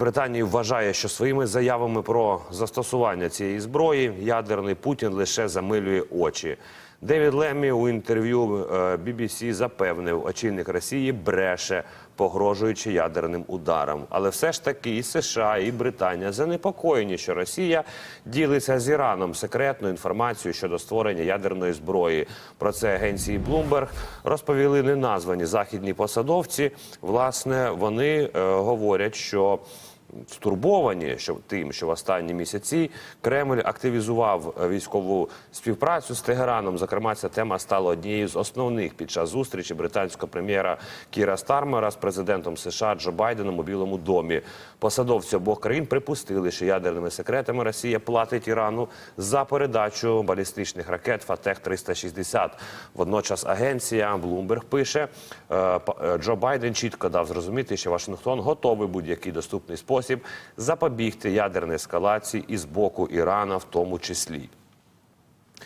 Британії вважає, що своїми заявами про застосування цієї зброї ядерний Путін лише замилює очі. Девід Леммі у інтерв'ю е, BBC запевнив, очільник Росії бреше, погрожуючи ядерним ударом. Але все ж таки і США, і Британія занепокоєні, що Росія ділиться з Іраном секретною інформацією щодо створення ядерної зброї. Про це агенції Bloomberg розповіли неназвані західні посадовці. Власне, вони е, говорять, що стурбовані що тим, що в останні місяці Кремль активізував е, військову співпрацю з Тегераном. Зокрема, ця тема стала однією з основних під час зустрічі британського прем'єра Кіра Стармера з президентом США Джо Байденом у Білому домі. Посадовці обох країн припустили, що ядерними секретами Росія платить Ірану за передачу балістичних ракет Фатех 360 Водночас агенція Bloomberg пише, е, е, Джо Байден чітко дав зрозуміти, що Вашингтон готовий будь-який доступний спосіб запобігти ядерній ескалації і з боку Ірана, в тому числі.